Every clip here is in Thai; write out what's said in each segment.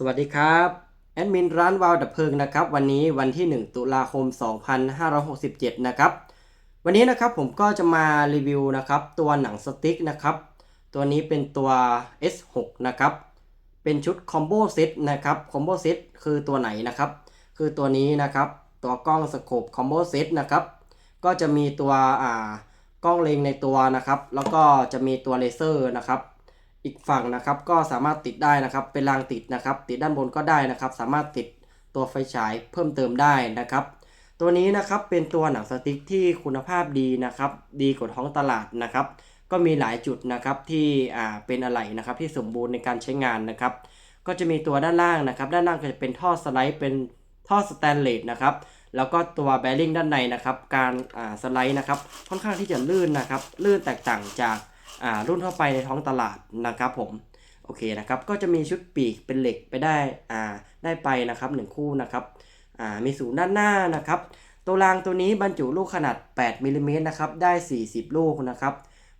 สวัสดีครับแอดมินร้านวาวดับเพลิงนะครับ วันนี้วันที่ 1 ตุลาคม 2567 นะครับ วันนี้นะครับผมก็จะมารีวิวนะครับ ตัวหนังสติ๊กนะครับ ตัวนี้เป็นตัว S6 นะครับ เป็นชุดคอมโบเซตนะครับคอมโบเซตคือตัวไหนนะครับ คือตัวนี้นะครับ ตัวกล้องสโคปคอมโบเซตนะครับ ก็จะมีตัวอ่ากล้องเลงในตัวนะครับ แล้วก็จะมีตัวเลเซอร์นะครับ อีกฝั่งนะครับ ก็สามารถติดได้นะครับ เป็นรางติดนะครับ ติดด้านบนก็ได้นะครับ สามารถติดตัวไฟฉายเพิ่มเติมได้นะครับ ตัวนี้นะครับเป็นตัวหนังสติ๊กที่คุณภาพดีนะครับ ดีกว่าท้องตลาดนะครับ ก็มีหลายจุดนะครับที่อ่าเป็นอะไหล่นะครับ ที่สมบูรณ์ในการใช้งานนะครับ ก็จะมีตัวด้านล่างนะครับ ด้านล่างก็จะเป็นท่อสไลด์เป็นท่อสแตนเลสนะครับแล้วก็ตัวแบริ่งด้านในนะครับ การอ่าสไลด์นะครับ ค่อนข้างที่จะลื่นนะครับ ลื่นแตกต่างจาก รุ่นทั่วไปในท้องตลาดนะครับผมโอเคนะครับก็จะมีชุดปีกเป็นเหล็กไปได้อ่าได้ไปนะครับหนึ่งคู่นะครับอ่ามีศูนย์ด้านหน้านะครับตัวรางตัวนี้บรรจุลูกขนาด 8มิลลิเมตรนะครับได้ 40 ลูกนะครับ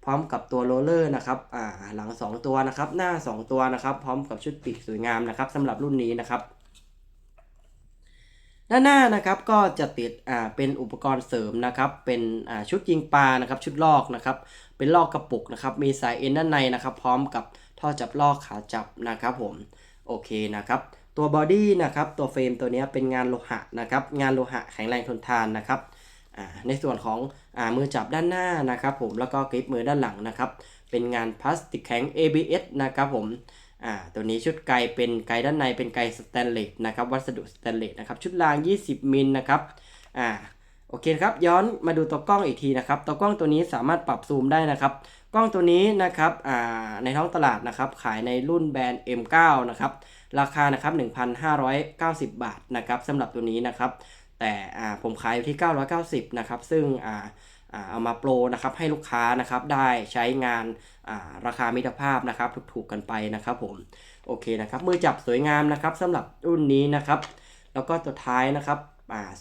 พร้อมกับตัวโรลเลอร์นะครับอ่าหลัง 2 ตัวนะครับหน้า 2 ตัวนะครับ พร้อมกับชุดปีกสวยงามนะครับสำหรับรุ่นนี้นะครับ ด้านหน้านะครับก็จะติดอ่าเป็นอุปกรณ์เสริมนะครับเป็นอ่าชุดยิงปลานะครับชุดลอกนะครับเป็นลอกกระปุกนะครับมีสายเอ็นด้านในนะครับพร้อมกับท่อจับลอกขาจับนะครับผมโอเคนะครับตัวบอดี้นะครับตัวเฟรมตัวนี้เป็นงานโลหะนะครับงานโลหะแข็งแรงทนทานนะครับในส่วนของอมือจับด้านหน้านะครับผมแล้วก็กริปมือด้านหลังนะครับเป็นงานพลาสติกแข็ง ABS นะครับผม อ่าตัวนี้ชุดไกเป็นไกด้านในเป็นไกสแตนเลสนะครับวัสดุสแตนเลสนะครับชุดราง 20 มิลนะครับอ่าโอเคครับย้อนมาดูตัวกล้องอีกทีนะครับตัวกล้องตัวนี้สามารถปรับซูมได้นะครับ กล้องตัวนี้นะครับอ่าในท้องตลาดนะครับขายในรุ่นแบรนด์ M9 นะครับราคานะครับ1,590 บาทนะครับสำหรับตัวนี้นะครับแต่อ่าผมขายอยู่ที่ 990 นะครับ ซึ่งอ่า เอามาโปรนะครับให้ลูกค้านะครับได้ใช้งานาราคามิตรภาพนะครับถูกๆกันไปนะครับผมโอเคนะครับมือจับสวยงามนะครับสำหรับรุ่นนี้นะครับแล้วก็ตัวท้ายนะครับ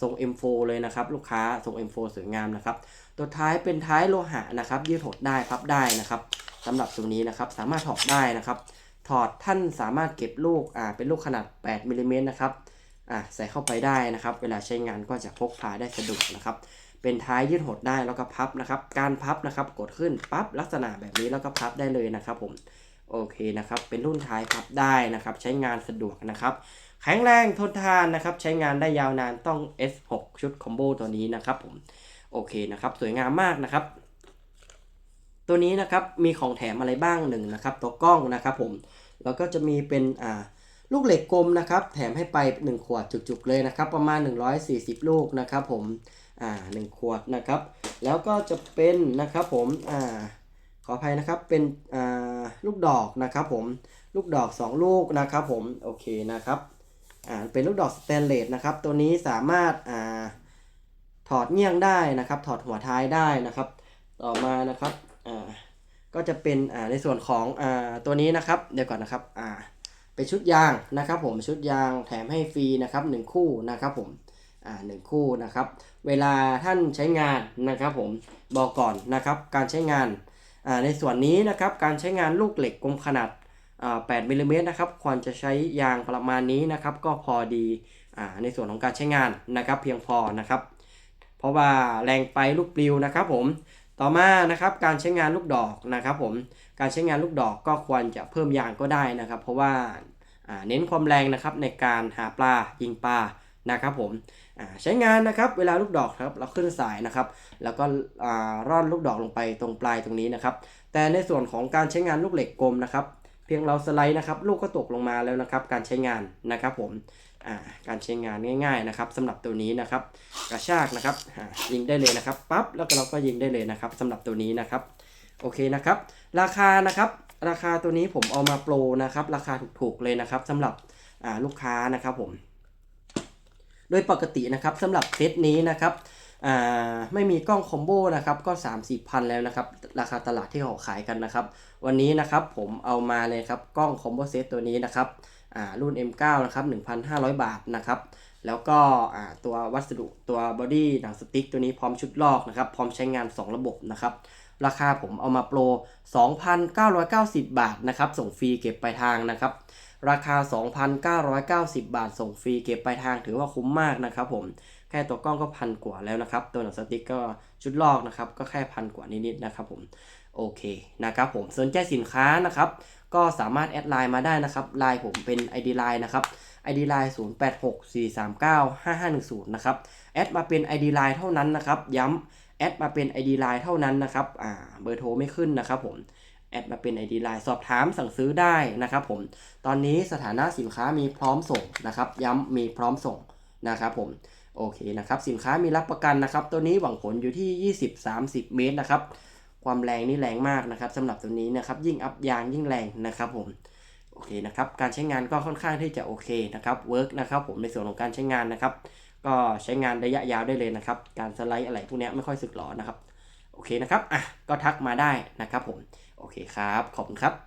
ทรง M4 เลยนะครับลูกค้าทรง M4 สวยงามนะครับตัวท้ายเป็นท้ายโลหะนะครับยืดหดได้พับได้นะครับสำหรับตรงนี้นะครับสามารถถอดได้นะครับถอดท่านสามารถเก็บลูกอ่าเป็นลูกขนาด 8มิลลิเมตรนะครับอ่าใส่เข้าไปได้นะครับ เวลาใช้งานก็จะพกพาได้สะดวกนะครับ เป็นท้ายยืดหดได้แล้วก็พับนะครับ การพับนะครับกดขึ้นปั๊บลักษณะแบบนี้แล้วก็พับได้เลยนะครับผมโอเคนะครับ เป็นรุ่นท้ายพับได้นะครับ ใช้งานสะดวกนะครับ แข็งแรงทนทานนะครับ ใช้งานได้ยาวนานต้อง S6 ชุดคอมโบตัวนี้นะครับผมโอเคนะครับ สวยงามมากนะครับ ตัวนี้นะครับมีของแถมอะไรบ้างหนึ่งนะครับ ตัวกล้องนะครับผมแล้วก็จะมีเป็นอ่าลูกเหล็กกลมนะครับ แถมให้ไป 1 ขวดจุกๆเลยนะครับ ประมาณ 140 ลูกนะครับผม อ่าหนึ่งขวดนะครับ แล้วก็จะเป็นนะครับผมอ่าขออภัยนะครับเป็นอ่าลูกดอกนะครับผมลูกดอก 2 ลูกนะครับผมโอเคนะครับอ่าเป็นลูกดอกสแตนเลสนะครับ ตัวนี้สามารถอ่าถอดเงี่ยงได้นะครับ ถอดหัวท้ายได้นะครับ ต่อมานะครับอ่าก็จะเป็นอ่าในส่วนของอ่าตัวนี้นะครับเดี๋ยวก่อนนะครับอ่าเป็นชุดยางนะครับผมชุดยางแถมให้ฟรีนะครับหนึ่งคู่นะครับผม อ่าหนึ่งคู่นะครับ เวลาท่านใช้งานนะครับผมบอกก่อนนะครับการใช้งานอ่าในส่วนนี้นะครับการใช้งานลูกเหล็กกลมขนาดอ่า8มิลลิเมตรนะครับควรจะใช้ยางประมาณนี้นะครับ ก็พอดีอ่าในส่วนของการใช้งานนะครับเพียงพอนะครับ เพราะว่าแรงไปลูกปลิวนะครับผมต่อมานะครับการใช้งานลูกดอกนะครับผมการใช้งานลูกดอกก็ควรจะเพิ่มยางก็ได้นะครับ เพราะว่าอ่าเน้นความแรงนะครับในการหาปลายิงปลา นะครับผมใช้งานนะครับเวลาลูกดอกครับเราขึ้นสายนะครับ แล้วก็ร่อนลูกดอกลงไปตรงปลายตรงนี้นะครับ แต่ในส่วนของการใช้งานลูกเหล็กกลมนะครับ เพียงเราสไลด์นะครับลูกก็ตกลงมาแล้วนะครับ การใช้งานนะครับผมการใช้งานง่ายๆนะครับสำหรับตัวนี้นะครับ กระชากนะครับยิงได้เลยนะครับปั๊บแล้วก็เราก็ยิงได้เลยนะครับสำหรับตัวนี้นะครับโอเคนะครับ ราคานะครับราคาตัวนี้ผมเอามาโปรนะครับ ราคาถูกๆเลยนะครับสำหรับลูกค้านะครับผม โดยปกตินะครับสำหรับเซตนี้นะครับไม่มีกล้องคอมโบนะครับก็3 4พันแล้วนะครับ ราคาตลาดที่เขาขายกันนะครับ วันนี้นะครับผมเอามาเลยครับกล้องคอมโบเซตตัวนี้นะครับรุ่น M9 นะครับ 1,500 บาทนะครับ แล้วก็ตัววัสดุตัวบอดี้หนังสติ๊กตัวนี้พร้อมชุดลอกนะครับ พร้อมใช้งาน 2 ระบบนะครับ ราคาผมเอามาโปร 2,990 บาทนะครับ ส่งฟรีเก็บปลายทางนะครับ ราคา 2,990 บาทส่งฟรีเก็บปลายทางถือว่าคุ้มมากนะครับผมแค่ตัวกล้องก็พันกว่าแล้วนะครับ ตัวหนังสติ๊กก็ชุดลอกนะครับ ก็แค่พันกว่านิดๆนะครับผมโอเคนะครับผมสนใจสินค้านะครับ ก็สามารถแอดไลน์มาได้นะครับไลน์ผมเป็น ID Line นะครับ ID Line 0864395510นะครับแอดมาเป็น ID Line เท่านั้นนะครับ ย้ำแอดมาเป็น ID Line เท่านั้นนะครับอ่าเบอร์โทรไม่ขึ้นนะครับผม แอดมาเป็น ID Line สอบถามสั่งซื้อได้นะครับผม ตอนนี้สถานะสินค้ามีพร้อมส่งนะครับ ย้ำมีพร้อมส่งนะครับผม โอเคนะครับสินค้ามีรับประกันนะครับ ตัวนี้หวังผลอยู่ที่ 20-30 เมตรนะครับ ความแรงนี่แรงมากนะครับสำหรับตัวนี้นะครับยิ่งอัพยางยิ่งแรงนะครับผมโอเคนะครับการใช้งานก็ค่อนข้างที่จะโอเคนะครับเวิร์กนะครับผมในส่วนของการใช้งานนะครับ ก็ใช้งานระยะยาวได้เลยนะครับ การสไลด์อะไรพวกนี้ไม่ค่อยสึกหรอนะครับ โอเคนะครับอะก็ทักมาได้นะครับผมโอเคครับขอบคุณครับ